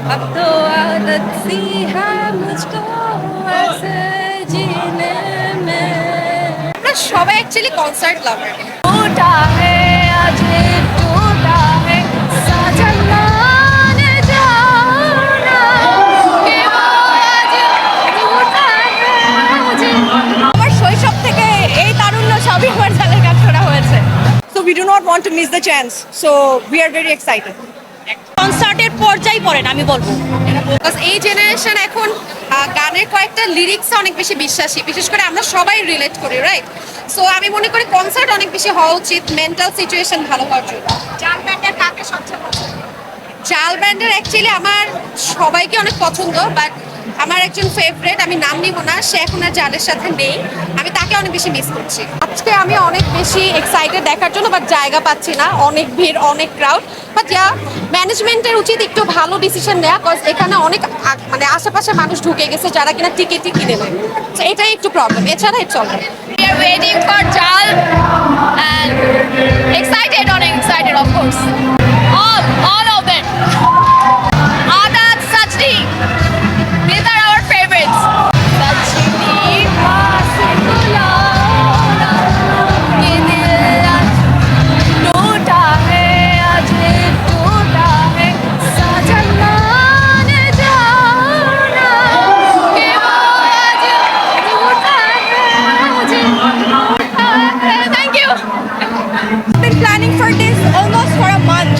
अब तो आदत सी है मुझको ऐसे जीने में আমরা সবাই অ্যাকচুয়ালি কনসার্ট লাভার टूटा है आज टूटा है साजन मान जाना कि वो आज टूटा है मुझे আমার শৈশব থেকে এই তারুণ্য সবই কনসার্টের পর্যায়ে পড়েন আমি বলব। এই জেনারেশন এখন গানের কয়েকটা লিরিক্সে অনেক বেশি বিশ্বাসী। বিশেষ করে আমরা সবাই রিলেট করি রাইট সো আমি মনে করি কনসার্ট অনেক বেশি হওয়া উচিত মেন্টাল সিচুয়েশন ভালো হওয়ার জন্য। জাল ব্যান্ডের অ্যাকচুয়ালি আমার সবাইকে অনেক পছন্দ বাট আমার একজন ফেভারেট আমি নাম নিব না, সে এখন আর জালের সাথে নেই, আমি তাকে অনেক বেশি মিস করছি। আজকে আমি অনেক বেশি এক্সাইটেড দেখার জন্য বাট জায়গা পাচ্ছি না, অনেক ভিড়, অনেক ক্রাউড বাট ইয়া ম্যানেজমেন্টের উচিত একটু ভালো ডিসিশন নেওয়া কজ এখানে অনেক মানে আশেপাশে মানুষ ঢুকে গেছে যারা কিনা টিকিটই কিনে নেয়। এটাই একটু প্রবলেম এছাড়া it's alright We are waiting for Jal and excited course. Been planning for this almost for a month.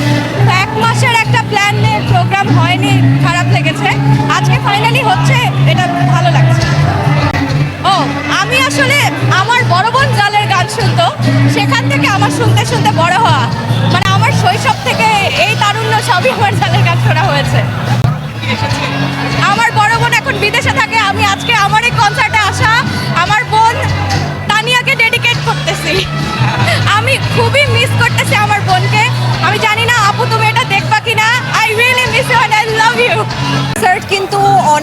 তো এক মাসের একটা প্ল্যান প্রোগ্রাম হয়নি, খারাপ লেগেছে। আজকে ফাইনালি হচ্ছে, এটা ভালো লাগছে। ও, আমি আসলে আমার বড় বোন জালের গান শুনতো। সেখান থেকে আমার শুনতে শুনতে বড় হওয়া। মানে আমার শৈশব থেকে এই তারুণ্য সবই আমার জালের গান শোনা হয়েছে। আমার বড় বোন এখন বিদেশে থাকে, আমি আজকে আমার এই কনসার্টে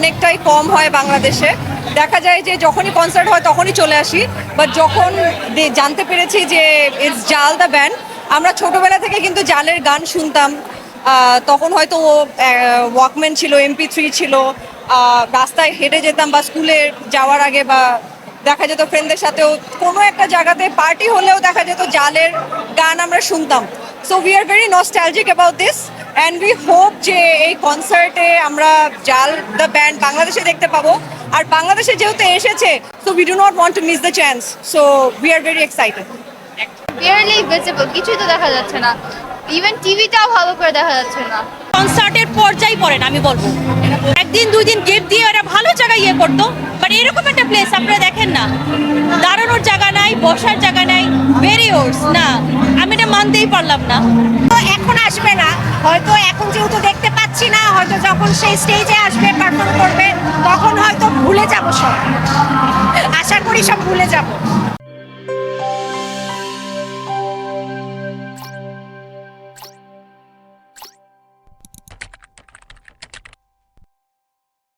অনেকটাই কম হয় বাংলাদেশে। দেখা যায় যে যখনই কনসার্ট হয় তখনই চলে আসি। বাট যখন জানতে পেরেছি যে ইটস জাল দ্য ব্যান্ড আমরা ছোটবেলা থেকে কিন্তু জালের গান শুনতাম। তখন হয়তো ওয়াকম্যান ছিল এমপি থ্রি ছিল। রাস্তায় হেঁটে যেতাম বা স্কুলে যাওয়ার আগে বা দেখা যেত ফ্রেন্ডদের সাথেও। কোনো একটা জায়গাতে পার্টি হলেও দেখা যেত জালের গান আমরা শুনতাম। So we are very nostalgic about this and we hope যে এই কনসার্টে আমরা জাল দ্য ব্যান্ড বাংলাদেশে দেখতে পাবো। আর বাংলাদেশে যেহেতু এসেছে so we do not want to miss the chance so we are very excited barely visible কিছুই তো দেখা যাচ্ছে না। ইভেন টিভিটাও ভালো করে দেখা যাচ্ছে না। কনসার্টের পর্যায়ে পড়েন আমি বলব। একদিন দুই দিন গিফট দিয়ে ওরা ভালো জায়গায় ইয়ে করতো বাট এরকম একটা প্লেস আপনারা দেখেন না। দাঁড়ানোর জায়গা নাই বসার জায়গা নাই ভেরিওর্স না। আমি এটা মানতেই পারলাম না। এখন আসবেন না হয়তো এখন যেহেতু দেখতে পাচ্ছি না, হয়তো যখন সেই স্টেজে আসবে পারফর্ম করবে, তখন হয়তো ভুলে যাব সব। আশা করি সব ভুলে যাব।